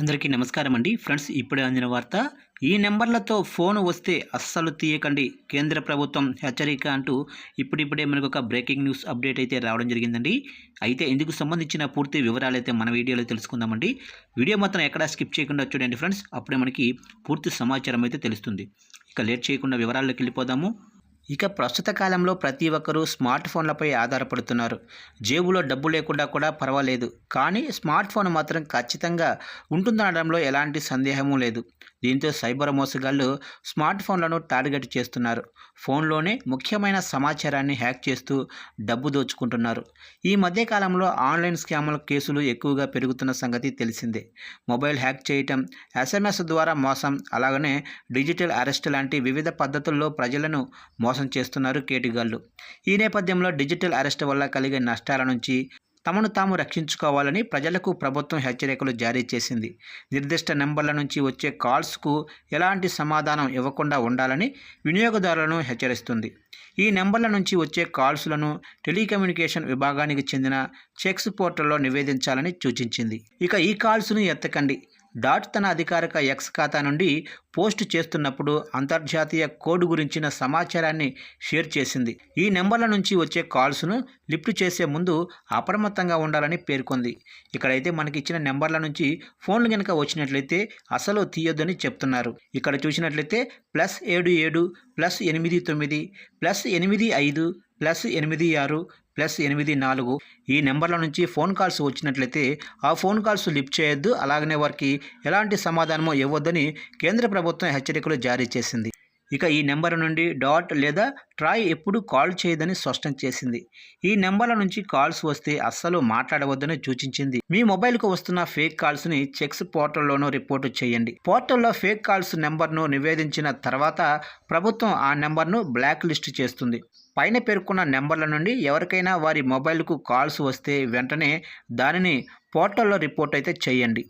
అందరికీ నమస్కారం అండి. ఫ్రెండ్స్ ఇప్పుడే అందిన వార్త ఈ నెంబర్లతో ఫోన్ వస్తే అస్సలు తీయకండి. కేంద్ర ప్రభుత్వం హెచ్చరిక అంటూ ఇప్పుడిప్పుడే మనకు ఒక బ్రేకింగ్ న్యూస్ అప్డేట్ అయితే రావడం జరిగిందండి. అయితే ఇందుకు సంబంధించిన పూర్తి వివరాలు అయితే మన వీడియోలో తెలుసుకుందామండి. వీడియో మాత్రం ఎక్కడా స్కిప్ చేయకుండా చూడండి ఫ్రెండ్స్. అప్పుడే మనకి పూర్తి సమాచారం అయితే తెలుస్తుంది. ఇక లేట్ చేయకుండా వివరాల్లోకి వెళ్ళిపోదాము. ఇక ప్రస్తుత కాలంలో ప్రతి ఒక్కరూ స్మార్ట్ ఫోన్లపై ఆధారపడుతున్నారు. జేబులో డబ్బు లేకుండా కూడా పర్వాలేదు. కానీ స్మార్ట్ ఫోన్ మాత్రం ఖచ్చితంగా ఉంటుందనడంలో ఎలాంటి సందేహము లేదు. దీంతో సైబర్ మోసగాళ్ళు స్మార్ట్ ఫోన్లను టార్గెట్ చేస్తున్నారు. ఫోన్లోనే ముఖ్యమైన సమాచారాన్ని హ్యాక్ చేస్తూ డబ్బు దోచుకుంటున్నారు. ఈ మధ్యకాలంలో ఆన్లైన్ స్కామ్ల కేసులు ఎక్కువగా పెరుగుతున్న సంగతి తెలిసిందే. మొబైల్ హ్యాక్ చేయటం ఎస్ఎంఎస్ ద్వారా మోసం అలాగనే డిజిటల్ అరెస్ట్ లాంటి వివిధ పద్ధతుల్లో ప్రజలను మోసం చేస్తున్నారు కేటుగాళ్ళు. ఈ నేపథ్యంలో డిజిటల్ అరెస్ట్ వల్ల కలిగే నష్టాల నుంచి తమను తాము రక్షించుకోవాలని ప్రజలకు ప్రభుత్వం హెచ్చరికలు జారీ చేసింది. నిర్దిష్ట నెంబర్ల నుంచి వచ్చే కాల్స్కు ఎలాంటి సమాధానం ఇవ్వకుండా ఉండాలని వినియోగదారులను హెచ్చరిస్తుంది. ఈ నెంబర్ల నుంచి వచ్చే కాల్స్లను టెలికమ్యూనికేషన్ విభాగానికి చెందిన చెక్స్ పోర్టల్లో నివేదించాలని సూచించింది. ఇక ఈ కాల్స్ను ఎత్తకండి. డాట్ తన అధికారిక ఎక్స్ ఖాతా నుండి పోస్ట్ చేస్తున్నప్పుడు అంతర్జాతీయ కోడ్ గురించిన సమాచారాన్ని షేర్ చేసింది. ఈ నెంబర్ల నుంచి వచ్చే కాల్స్ను లిఫ్ట్ చేసే ముందు అప్రమత్తంగా ఉండాలని పేర్కొంది. ఇక్కడైతే మనకి ఇచ్చిన నెంబర్ల నుంచి ఫోన్లు కనుక వచ్చినట్లయితే అసలు తీయొద్దని చెప్తున్నారు. ఇక్కడ చూసినట్లయితే ప్లస్ ఏడు ఏడు ప్లస్ ఎనిమిది తొమ్మిది ప్లస్ ఎనిమిది ఐదు ప్లస్ ఎనిమిది ఆరు ప్లస్ ఎనిమిది నాలుగు. ఈ నెంబర్ల నుంచి ఫోన్ కాల్స్ వచ్చినట్లయితే ఆ ఫోన్ కాల్స్ లిఫ్ట్ చేయొద్దు. అలాగనే వారికి ఎలాంటి సమాధానమో ఇవ్వొద్దని కేంద్ర ప్రభుత్వం హెచ్చరికలు జారీ చేసింది. ఇక ఈ నెంబర్ నుండి డాట్ లేదా ట్రాయ్ ఎప్పుడు కాల్ చేయదని స్పష్టం చేసింది. ఈ నెంబర్ల నుంచి కాల్స్ వస్తే అస్సలు మాట్లాడవద్దని సూచించింది. మీ మొబైల్కు వస్తున్న ఫేక్ కాల్స్ని చెక్స్ పోర్టల్లోనూ రిపోర్టు చేయండి. పోర్టల్లో ఫేక్ కాల్స్ నెంబర్ను నివేదించిన తర్వాత ప్రభుత్వం ఆ నెంబర్ను బ్లాక్ లిస్ట్ చేస్తుంది. పైన పేర్కొన్న నెంబర్ల నుండి ఎవరికైనా వారి మొబైల్కు కాల్స్ వస్తే వెంటనే దానిని పోర్టల్లో రిపోర్ట్ అయితే చేయండి.